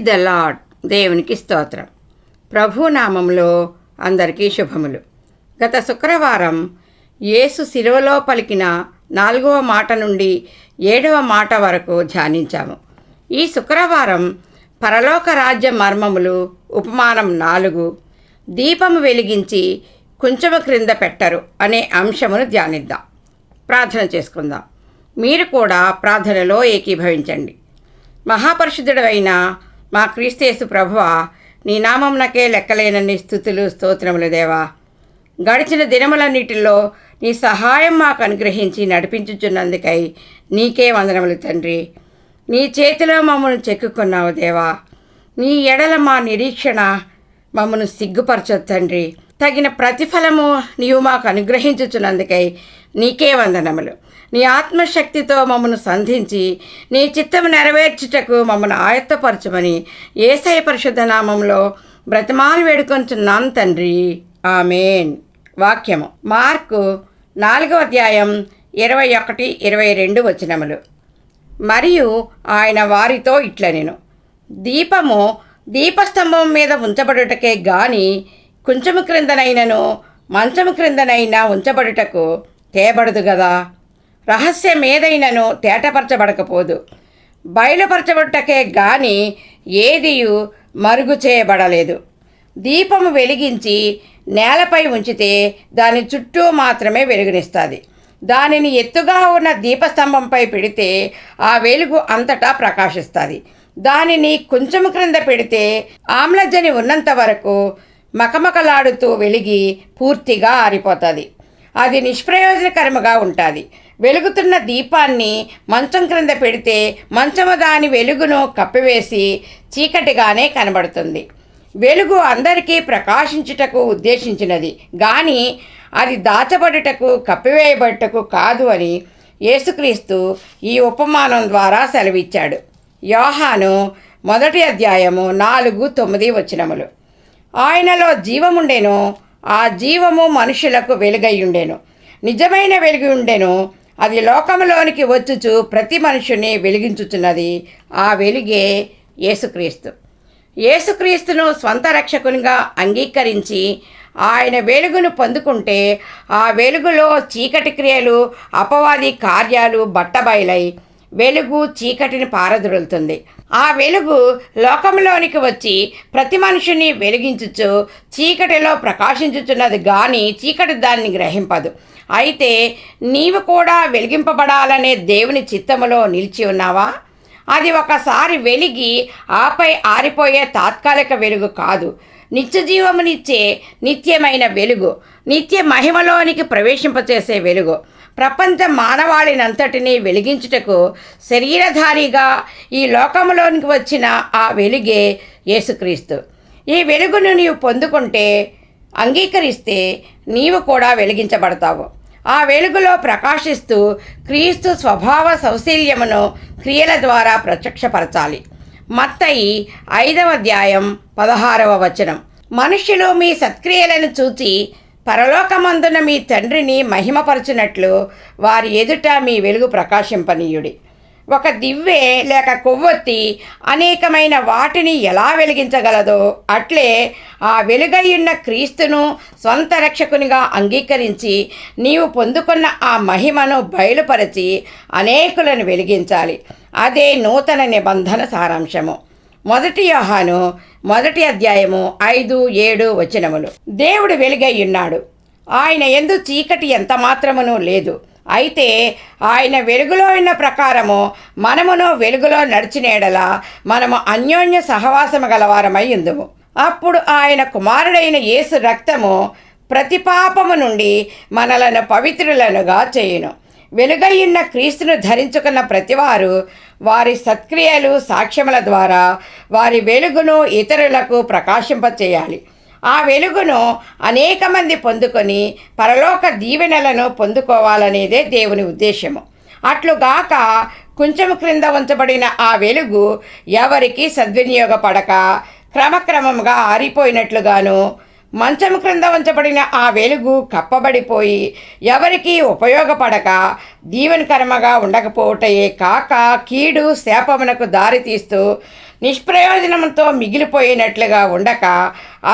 Praise the lord దేవునికి స్తోత్రం. ప్రభునామంలో అందరికీ శుభములు. గత శుక్రవారం యేసు శిలువలో పలికిన నాలుగవ మాట నుండి ఏడవ మాట వరకు ధ్యానించాము. ఈ శుక్రవారం పరలోక రాజ్య మర్మములు ఉపమానం నాలుగు దీపము వెలిగించి కుంచము క్రింద పెట్టరు అనే అంశమును ధ్యానిద్దాం. ప్రార్థన చేసుకుందాం. మీరు కూడా ప్రార్థనలో ఏకీభవించండి. మహాపరిశుద్ధుడైన మా క్రీస్తేసు ప్రభువ నీ నామంనకే లెక్కలేనన్ని స్థుతులు స్తోత్రములు దేవా. గడిచిన దినములన్నిటిలో నీ సహాయం మాకు అనుగ్రహించి నడిపించుచున్నందుకై నీకే వందనములు తండ్రి. నీ చేతిలో మమ్మల్ని చెక్కుకున్నావు దేవా. నీ ఎడల మా నిరీక్షణ మమ్మను సిగ్గుపరచొద్దు తండ్రి. తగిన ప్రతిఫలము నీవు మాకు అనుగ్రహించుచున్నందుకై నీకే వందనములు. నీ ఆత్మశక్తితో మమ్మను సంధించి నీ చిత్తము నెరవేర్చుటకు మమ్మను ఆయత్తపరచమని ఏసయ పరిశుద్ధ నామంలో బ్రతిమాలు వేడుకొంచున్నాను తండ్రి. ఆమెన్. వాక్యము. మార్కు నాలుగవ అధ్యాయం ఇరవై ఒకటి ఇరవై రెండు వచనములు. మరియు ఆయన వారితో ఇట్ల నేను దీపము దీపస్తంభం మీద ఉంచబడుటకే గాని కొంచెము క్రిందనైనను మంచము క్రిందనైనా ఉంచబడుటకు తేబడదు కదా రహస్యం రహస్యమేదైనను తేటపరచబడకపోదు. బయలుపరచబట్టకే గాని ఏదియు మరుగు చేయబడలేదు. దీపము వెలిగించి నేలపై ఉంచితే దాని చుట్టూ మాత్రమే వెలుగునిస్తుంది. దానిని ఎత్తుగా ఉన్న దీపస్తంభంపై పెడితే ఆ వెలుగు అంతటా ప్రకాశిస్తుంది. దానిని కొంచెం క్రింద పెడితే ఆమ్లజని ఉన్నంత వరకు మకమకలాడుతూ వెలిగి పూర్తిగా ఆరిపోతుంది. అది నిష్ప్రయోజనకరముగా ఉంటుంది. వెలుగుతున్న దీపాన్ని మంచం క్రింద పెడితే మంచము దాని వెలుగును కప్పివేసి చీకటిగానే కనబడుతుంది. వెలుగు అందరికీ ప్రకాశించుటకు ఉద్దేశించినది. కానీ అది దాచబడుటకు కప్పివేయబడుటకు కాదు అని యేసుక్రీస్తు ఈ ఉపమానం ద్వారా సెలవిచ్చాడు. యోహాను మొదటి అధ్యాయము నాలుగు తొమ్మిది వచనములు. ఆయనలో జీవముండెను ఆ జీవము మనుషులకు వెలుగై ఉండెను. నిజమైన వెలుగు ఉండెను అది లోకంలోనికి వచ్చుచు ప్రతి మనుషుని వెలిగించుచున్నది. ఆ వెలుగే యేసుక్రీస్తు. యేసుక్రీస్తును స్వంత రక్షకునిగా అంగీకరించి ఆయన వెలుగును పొందుకుంటే ఆ వెలుగులో చీకటి క్రియలు అపవాది కార్యాలు బట్టబయలై వెలుగు చీకటిని పారదొలుతుంది ఆ వెలుగు లోకంలోనికి వచ్చి ప్రతి మనిషిని వెలిగించుచు చీకటిలో ప్రకాశించుచున్నది కానీ చీకటి దాన్ని గ్రహింపదు. అయితే నీవు కూడా వెలిగింపబడాలనే దేవుని చిత్తములో నిలిచి ఉన్నావా? అది ఒకసారి వెలిగి ఆపై ఆరిపోయే తాత్కాలిక వెలుగు కాదు. నిత్య జీవమునిచ్చే నిత్యమైన వెలుగు నిత్య మహిమలోనికి ప్రవేశింపచేసే వెలుగు. ప్రపంచ మానవాళినంతటినీ వెలిగించుటకు శరీరధారిగా ఈ లోకంలోనికి వచ్చిన ఆ వెలుగే యేసుక్రీస్తు. ఈ వెలుగును నీవు పొందుకుంటే అంగీకరిస్తే నీవు కూడా వెలిగించబడతావు. ఆ వెలుగులో ప్రకాశిస్తూ క్రీస్తు స్వభావ సౌశీల్యమును క్రియల ద్వారా ప్రత్యక్షపరచాలి. మత్తయి ఐదవ అధ్యాయం పదహారవ వచనం. మనుష్యులు మీ సత్క్రియలను చూచి పరలోకమందున మీ తండ్రిని మహిమపరచునట్లు వారి ఎదుట మీ వెలుగు ప్రకాశింపనీయుడి. ఒక దివ్వె లేక కొవ్వొత్తి అనేకమైన వాటిని ఎలా వెలిగించగలదో అట్లే ఆ వెలుగయ్యున్న క్రీస్తును స్వంత రక్షకునిగా అంగీకరించి నీవు పొందుకున్న ఆ మహిమను బయలుపరచి అనేకులను వెలిగించాలి. అదే నూతన నిబంధన సారాంశము. మొదటి యోహాను మొదటి అధ్యాయము ఐదు ఏడు వచనములు. దేవుడు వెలుగయ్యున్నాడు ఆయన ఎందు చీకటి ఎంత మాత్రమునూ లేదు. అయితే ఆయన వెలుగులో ఉన్న ప్రకారము మనమును వెలుగులో నడిచినేడలా మనము అన్యోన్య సహవాసము గలవారమై ఉందము. అప్పుడు ఆయన కుమారుడైన యేసు రక్తము ప్రతి పాపము నుండి మనలను పవిత్రులనుగా చేయును. వెలుగయ్యున్న క్రీస్తును ధరించుకున్న ప్రతివారు వారి సత్క్రియలు సాక్ష్యముల ద్వారా వారి వెలుగును ఇతరులకు ప్రకాశింపచేయాలి. ఆ వెలుగును అనేక మంది పొందుకొని పరలోక దీవెనలను పొందుకోవాలనేదే దేవుని ఉద్దేశము అట్లుగాక కొంచెం క్రింద ఉంచబడిన ఆ వెలుగు ఎవరికి సద్వినియోగపడక క్రమక్రమంగా ఆరిపోయినట్లుగాను మంచం క్రింద ఉంచబడిన ఆ వెలుగు కప్పబడిపోయి ఎవరికీ ఉపయోగపడక దీవెనకరమగా ఉండకపోవటయే కాక కీడు శాపమునకు దారితీస్తూ నిష్ప్రయోజనంతో మిగిలిపోయినట్లుగా ఉండక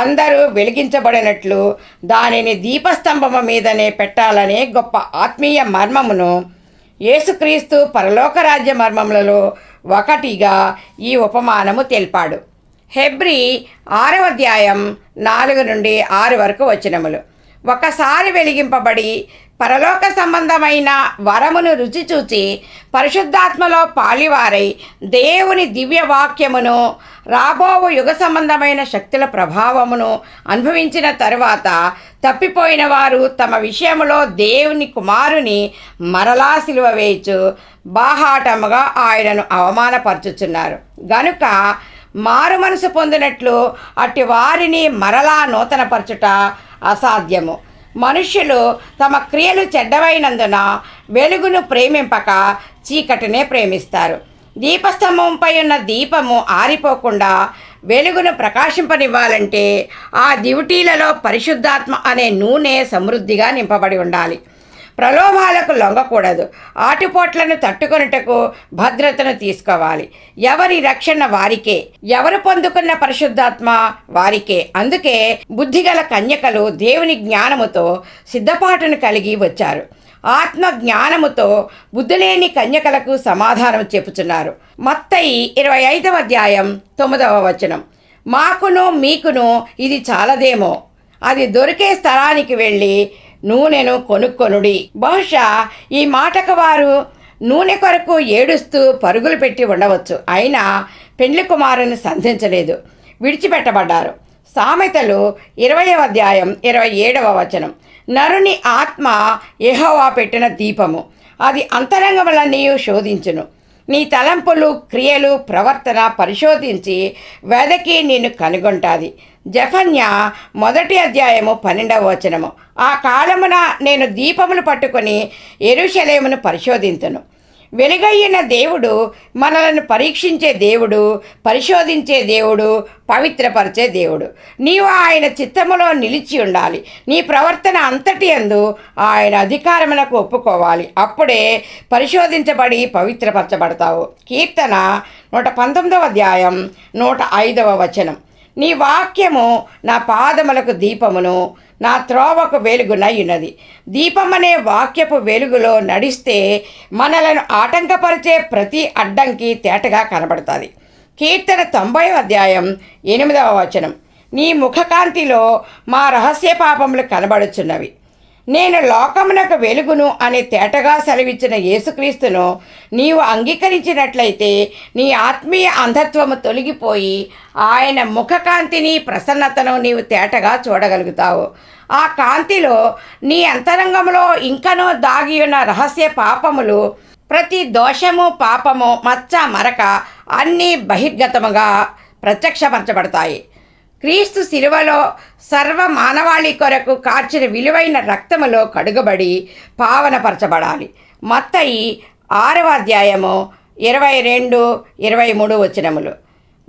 అందరూ వెలిగించబడినట్లు దానిని దీపస్తంభము మీదనే పెట్టాలనే గొప్ప ఆత్మీయ మర్మమును యేసుక్రీస్తు పరలోక రాజ్య మర్మములలో ఒకటిగా ఈ ఉపమానము తెలిపాడు. హెబ్రి ఆరవ అధ్యాయం నాలుగు నుండి ఆరు వరకు వచనములు. ఒకసారి వెలిగింపబడి పరలోక సంబంధమైన వరమును రుచి చూచి పరిశుద్ధాత్మలో పాలివారై దేవుని దివ్య వాక్యమును రాబోవు యుగ సంబంధమైన శక్తుల ప్రభావమును అనుభవించిన తరువాత తప్పిపోయిన వారు తమ విషయములో దేవుని కుమారుని మరలా సిలువ వేయచ్చు. బాహాటముగా ఆయనను అవమానపరచుచున్నారు. గనుక మారు మనసు పొందినట్లు అట్టి వారిని మరలా నూతనపరచుట అసాధ్యము. మనుష్యులు తమ క్రియలు చెడ్డవైనందున వెలుగును ప్రేమింపక చీకటినే ప్రేమిస్తారు. దీపస్తంభంపై ఉన్న దీపము ఆరిపోకుండా వెలుగును ప్రకాశింపనివ్వాలంటే ఆ దివిటీలలో పరిశుద్ధాత్మ అనే నూనె సమృద్ధిగా నింపబడి ఉండాలి. ప్రలోభాలకు లొంగకూడదు. ఆటుపోట్లను తట్టుకొనుటకు భద్రతను తీసుకోవాలి. ఎవరి రక్షణ వారికే ఎవరు పొందుకున్న పరిశుద్ధాత్మ వారికే. అందుకే బుద్ధిగల కన్యకలు దేవుని జ్ఞానముతో సిద్ధపాటును కలిగి వచ్చారు. ఆత్మ జ్ఞానముతో బుద్ధులేని కన్యకలకు సమాధానం చెప్పుచున్నారు మత్తయి ఇరవై ఐదవ అధ్యాయం తొమ్మిదవ వచనం. మాకును మీకును ఇది చాలదేమో. అది దొరికే స్థలానికి వెళ్ళి నూనెను కొనుక్కొనుడి. బహుశా ఈ మాటకు వారు నూనె కొరకు ఏడుస్తూ పరుగులు పెట్టి ఉండవచ్చు. అయినా పెండ్లి కుమారుని సంధించలేదు. విడిచిపెట్టబడ్డారు. సామెతలు ఇరవయవ అధ్యాయం ఇరవై ఏడవ వచనం. నరుని ఆత్మ ఎహోవా పెట్టిన దీపము. అది అంతరంగములన్నీ శోధించును. నీ తలంపులు క్రియలు ప్రవర్తన పరిశోధించి వెదకి నిన్ను కనుగొంటాది. జఫన్య మొదటి అధ్యాయము పన్నెండవ వచనము. ఆ కాలమున నేను దీపములు పట్టుకొని ఎరుషలేమును పరిశోధించను వెలుగయ్యిన దేవుడు మనలను పరీక్షించే దేవుడు పరిశోధించే దేవుడు పవిత్రపరిచే దేవుడు. నీవు ఆయన చిత్తములో నిలిచి ఉండాలి. నీ ప్రవర్తన అంతటి అందు ఆయన అధికారములకు ఒప్పుకోవాలి. అప్పుడే పరిశోధించబడి పవిత్రపరచబడతావు. కీర్తన నూట పంతొమ్మిదవ అధ్యాయం నూట ఐదవ వచనం. నీ వాక్యము నా పాదములకు దీపమును నా త్రోవకు వెలుగునయ్యున్నది దీపమనే వాక్యపు వెలుగులో నడిస్తే మనలను ఆటంకపరిచే ప్రతి అడ్డంకి తేటగా కనబడుతుంది. కీర్తన తొంభై అధ్యాయం ఎనిమిదవ వచనం. నీ ముఖకాంతిలో మా రహస్య పాపములు కనబడుచున్నవి. నేను లోకమునకు వెలుగును అని తేటగా సెలవిచ్చిన యేసుక్రీస్తును నీవు అంగీకరించినట్లయితే నీ ఆత్మీయ అంధత్వము తొలగిపోయి ఆయన ముఖకాంతిని ప్రసన్నతను నీవు తేటగా చూడగలుగుతావు. ఆ కాంతిలో నీ అంతరంగంలో ఇంకనూ దాగి ఉన్న రహస్య పాపములు ప్రతి దోషము పాపము మచ్చ మరక అన్నీ బహిర్గతముగా ప్రత్యక్షపరచబడతాయి. క్రీస్తు శిలువలో సర్వ మానవాళి కొరకు కార్చిన విలువైన రక్తములో కడుగబడి పావనపరచబడాలి. మత్తయి ఆరవ అధ్యాయము ఇరవై రెండు ఇరవై మూడు వచనములు.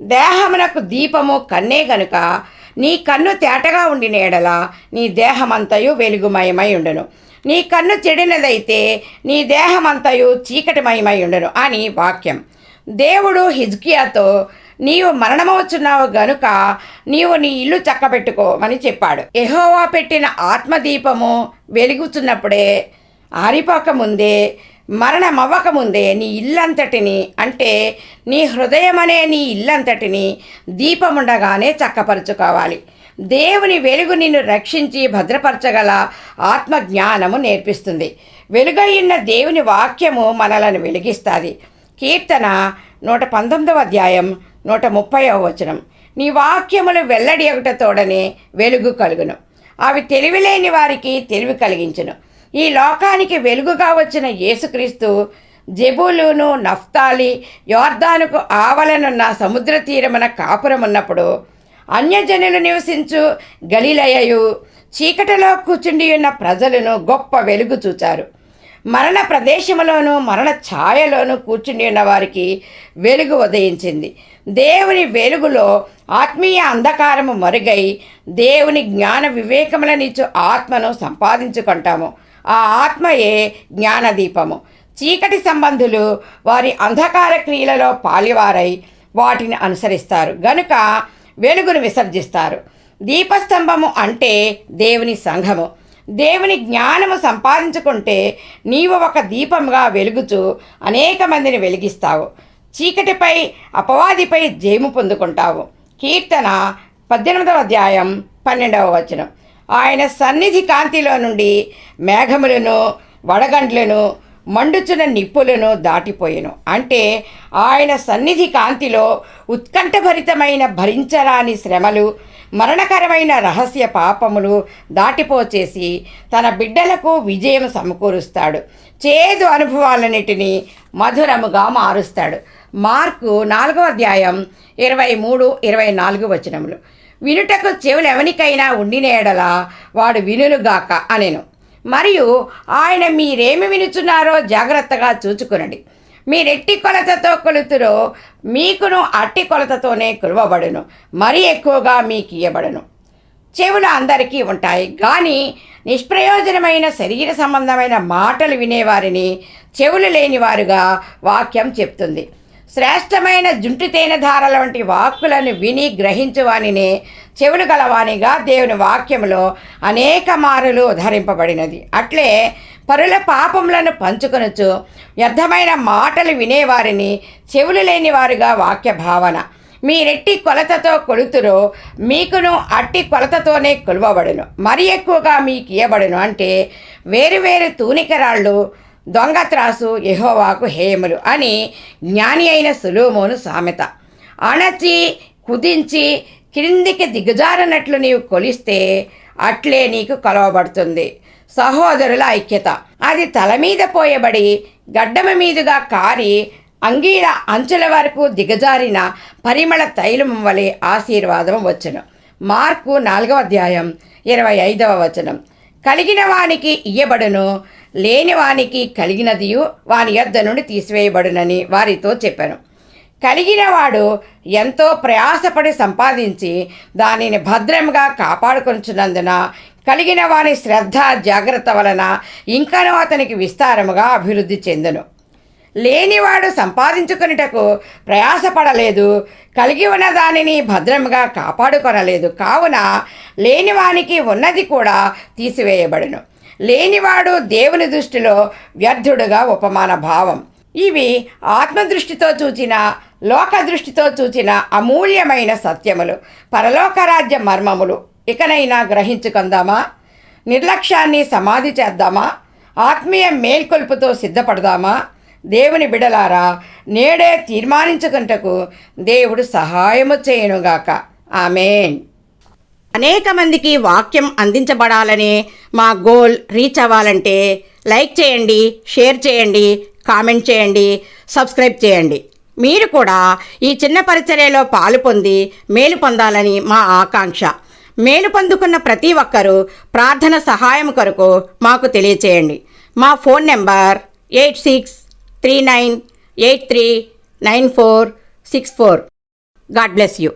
దేహమునకు దీపము కన్నే గనుక నీ కన్ను తేటగా ఉండిన ఎడల నీ దేహమంతయు వెలుగుమయమై ఉండును. నీ కన్ను చెడినదైతే నీ దేహమంతయు చీకటిమయమై ఉండును అని వాక్యం. దేవుడు హిజ్కియాతో నీవు మరణమవుచున్నావు గనుక నీవు నీ ఇల్లు చక్కబెట్టుకోమని చెప్పాడు. ఎహోవా పెట్టిన ఆత్మదీపము వెలుగుచున్నప్పుడే ఆరిపోకముందే మరణమవ్వకముందే నీ ఇల్లంతటిని అంటే నీ హృదయమనే నీ ఇల్లంతటిని దీపముండగానే చక్కపరుచుకోవాలి. దేవుని వెలుగు నిన్ను రక్షించి భద్రపరచగల ఆత్మ జ్ఞానము నేర్పిస్తుంది. వెలుగైన దేవుని వాక్యము మనలను వెలిగిస్తుంది. కీర్తన నూట పంతొమ్మిదవ అధ్యాయం నూట ముప్పైవ వచనం. నీ వాక్యములు వెల్లడి ఒకటతోడనే వెలుగు కలుగును. అవి తెలివిలేని వారికి తెలివి కలిగించును. ఈ లోకానికి వెలుగుగా వచ్చిన యేసుక్రీస్తు జెబులును నఫ్తాలి యోర్దానుకు ఆవలనున్న సముద్ర తీరమున కాపురమున్నప్పుడు అన్యజనులు నివసించు గలిలయయు చీకటిలో కూర్చుండి ఉన్న ప్రజలను గొప్ప వెలుగు చూచారు. మరణ ప్రదేశములోను మరణ ఛాయలోనూ కూర్చుని ఉన్న వారికి వెలుగు ఉదయించింది. దేవుని వెలుగులో ఆత్మీయ అంధకారము మరుగై దేవుని జ్ఞాన వివేకములనిచ్చు ఆత్మను సంపాదించుకుంటాము. ఆ ఆత్మయే జ్ఞానదీపము. చీకటి సంబంధులు వారి అంధకార క్రియలలో పాలివారై వాటిని అనుసరిస్తారు. గనుక వెలుగును విసర్జిస్తారు. దీపస్తంభము అంటే దేవుని సంఘము. దేవుని జ్ఞానము సంపాదించుకుంటే నీవు ఒక దీపంగా వెలుగుచూ అనేక మందిని వెలిగిస్తావు. చీకటిపై అపవాదిపై జయము పొందుకుంటావు. కీర్తన పద్దెనిమిదవ అధ్యాయం పన్నెండవ వచనం. ఆయన సన్నిధి కాంతిలో నుండి మేఘములను వడగండ్లను మండుచున్న నిప్పులను దాటిపోయెను. అంటే ఆయన సన్నిధి కాంతిలో ఉత్కంఠభరితమైన భరించరాని శ్రమలు మరణకరమైన రహస్య పాపములు దాటిపోచేసి తన బిడ్డలకు విజయం సమకూరుస్తాడు. చేదు అనుభవాలన్నిటినీ మధురముగా మారుస్తాడు. మార్కు నాలుగో అధ్యాయం ఇరవై మూడు ఇరవై నాలుగు వచనములు. వినుటకు చెవులు ఎవనికైనా ఉండిన ఎడల వాడు వినులుగాక అనెను. మరియు ఆయన మీరేమి వినుచున్నారో జాగ్రత్తగా చూచుకునండి. మీరెట్టి కొలతతో కొలుతురో మీకును అట్టి కొలతతోనే కొలవబడును. మరీ ఎక్కువగా మీకు ఇయ్యబడును చెవులు అందరికీ ఉంటాయి. కానీ నిష్ప్రయోజనమైన శరీర సంబంధమైన మాటలు వినేవారిని చెవులు లేనివారుగా వాక్యం చెప్తుంది. శ్రేష్టమైన జుంటి తేనెధారల వంటి వాక్కులను విని గ్రహించువానినే చెవులు గలవానిగా దేవుని వాక్యంలో అనేక మారులు ధరింపబడినది అట్లే పరుల పాపములను పంచుకొనుచు వ్యర్థమైన మాటలు వినేవారిని చెవులు లేనివారుగా వాక్య భావన. మీరెట్టి కొలతతో కొలుతురో మీకును అట్టి కొలతతోనే కొలువబడును. మరి ఎక్కువగా మీకు ఇవ్వబడును అంటే వేరు వేరు తూనికరాళ్ళు దొంగ త్రాసు యహోవాకు హేయములు అని జ్ఞాని అయిన సులోమోను సామెత. అణచి కుదించి క్రిందికి దిగజారనట్లు నీవు కొలిస్తే అట్లే నీకు కొలవబడుతుంది. సహోదరుల ఐక్యత. అది తల మీద పోయబడి గడ్డమ మీదుగా కారి అంగీల అంచుల వరకు దిగజారిన పరిమళ తైలం వలె ఆశీర్వాదం వచ్చను. మార్కు నాలుగవ అధ్యాయం ఇరవై ఐదవ వచనం. కలిగిన వానికి ఇయ్యబడును లేని వానికి కలిగినదియు వాని యొద్ద నుండి తీసివేయబడునని వారితో చెప్పాను. కలిగినవాడు ఎంతో ప్రయాసపడి సంపాదించి దానిని భద్రంగా కాపాడుకొంచున్నందున కలిగిన వాని శ్రద్ధ జాగ్రత్త వలన ఇంకనూ అతనికి విస్తారముగా అభివృద్ధి చెందును. లేనివాడు సంపాదించుకున్నటకు ప్రయాసపడలేదు కలిగి ఉన్న దానిని భద్రంగా కాపాడుకొనలేదు. కావున లేనివానికి ఉన్నది కూడా తీసివేయబడును. లేనివాడు దేవుని దృష్టిలో వ్యర్థుడుగా ఉపమాన భావం. ఇవి ఆత్మదృష్టితో చూచిన లోక దృష్టితో చూచిన అమూల్యమైన సత్యములు. పరలోకరాజ్య మర్మములు. ఇకనైనా గ్రహించుకుందామా? నిర్లక్ష్యాన్ని సమాధి చేద్దామా? ఆత్మీయ మేల్కొల్పుతో సిద్ధపడదామా? దేవుని బిడలారా నేడే తీర్మానించుకుంటకు దేవుడు సహాయము చేయనుగాక. ఆమెన్. అనేక మందికి వాక్యం అందించబడాలనే మా గోల్ రీచ్ అవ్వాలంటే లైక్ చేయండి షేర్ చేయండి కామెంట్ చేయండి సబ్స్క్రైబ్ చేయండి. మీరు కూడా ఈ చిన్న పరిచర్యలో పాలు పొంది మేలు పొందాలని మా ఆకాంక్ష. మేలు పొందుకున్న ప్రతి ఒక్కరూ ప్రార్థన సహాయం కొరకు మాకు తెలియచేయండి. మా phone number eight six three nine eight three nine four six four God bless you